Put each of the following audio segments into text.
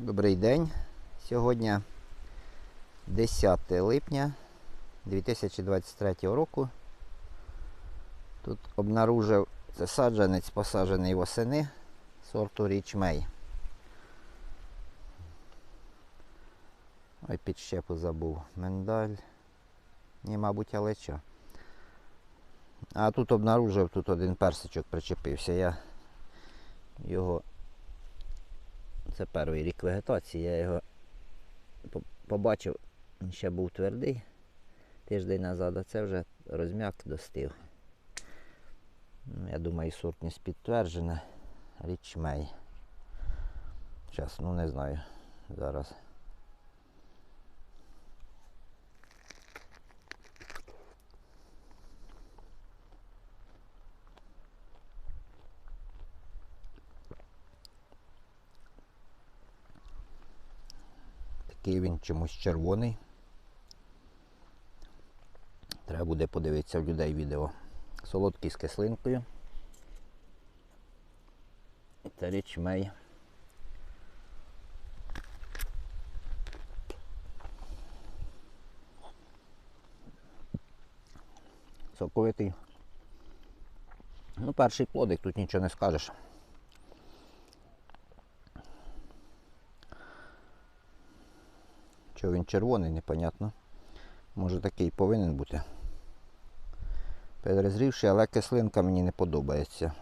Добрий день. Сьогодні 10 липня 2023 року. Тут обнаружив це саджанець, посаджений восени сорту річмей. Ой, підщепу забув. Миндаль. Ні, мабуть, алеча. А тут обнаружив, тут один персичок причепився. Я його це перший рік вегетації. Я його побачив, він ще був твердий тиждень назад, а це вже розм'як достиг. Ну, я думаю, сортність підтверджена. Річмей. Зараз, ну не знаю. Зараз. Такий він чомусь червоний. Треба буде подивитися в людей відео. Солодкий з кислинкою. Це річмей. Соковитий. Ну, перший плодик, тут нічого не скажеш. Чого він червоний, непонятно. Може такий повинен бути. Перезрівший, але кислинка мені не подобається.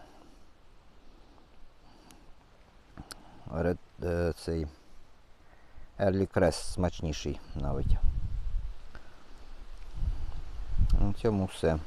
Ред, е, цей Early Крес смачніший навіть. На цьому все.